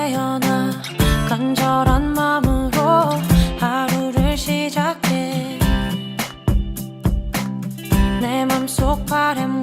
태어나 간절한 마음으로 하루를 시작해. 내 맘속 바램